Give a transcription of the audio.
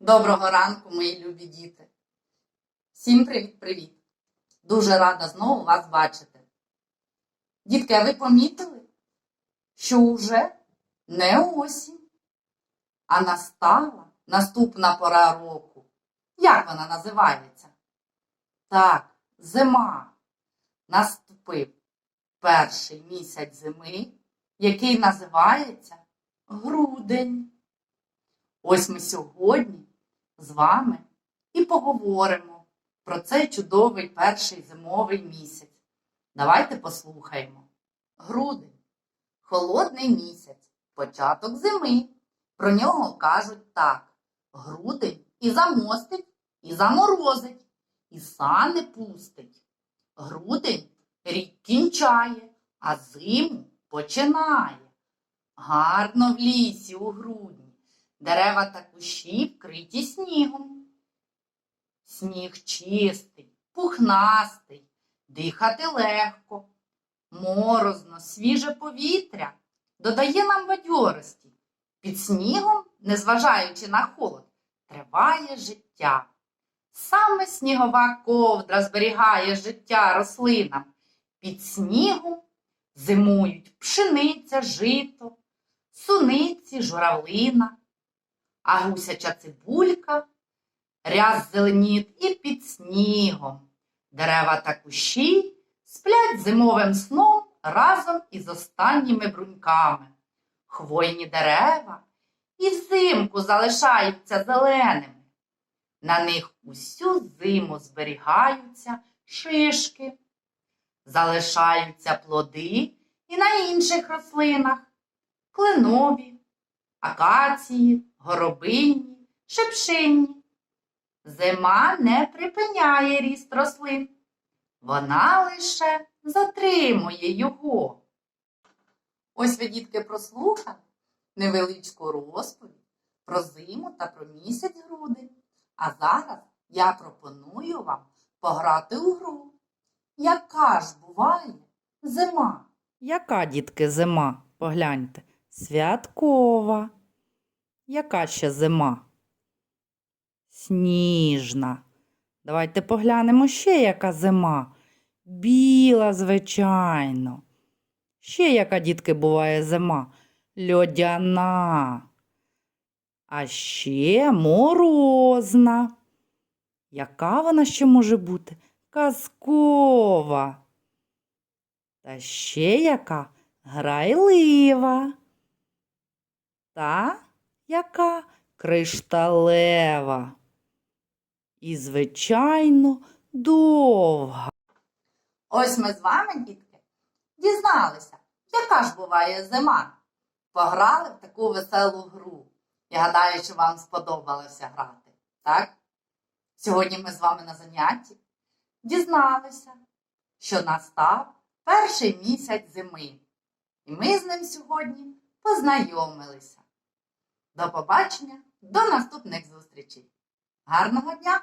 Доброго ранку, мої любі діти. Всім привіт-привіт. Дуже рада знову вас бачити. Дітки, а ви помітили, що вже не осінь, а настала наступна пора року. Як вона називається? Так, зима. Наступив перший місяць зими, який називається грудень. Ось ми сьогодні з вами і поговоримо про цей чудовий перший зимовий місяць. Давайте послухаємо. Грудень холодний місяць, початок зими. Про нього кажуть так: грудень і замостить, і заморозить, і сани пустить. Грудень рік кінчає, а зиму починає. Гарно в лісі у грудні. Дерева та кущі вкриті снігом. Сніг чистий, пухнастий, дихати легко, морозно, свіже повітря додає нам бадьорості. Під снігом, незважаючи на холод, триває життя. Саме снігова ковдра зберігає життя рослинам. Під снігом зимують пшениця, жито, суниці, журавлина а гусяча цибулька ряс зеленіт і під снігом. Дерева та кущі сплять зимовим сном разом із останніми бруньками. Хвойні дерева і взимку залишаються зеленими. На них усю зиму зберігаються шишки, залишаються плоди і на інших рослинах, кленові, акації, горобині, шепшинні. Зима не припиняє ріст рослин, вона лише затримує його. Ось ви, дітки, прослухали невеличку розповідь про зиму та про місяць грудень. А зараз я пропоную вам пограти у гру. Яка ж буває зима? Яка, дітки, зима? Погляньте. Святкова. Яка ще зима? Сніжна. Давайте поглянемо ще яка зима. Біла, звичайно. Ще яка, дітки, буває зима? Льодяна. А ще морозна. Яка вона ще може бути? Казкова. Та ще яка грайлива. Та яка кришталева. І, звичайно, довга. Ось ми з вами, дітки, дізналися, яка ж буває зима. Пограли в таку веселу гру. Я гадаю, що вам сподобалося грати, так? Сьогодні ми з вами на занятті дізналися, що настав перший місяць зими. І ми з ним сьогодні познайомилися. До побачення, до наступних зустрічей. Гарного дня!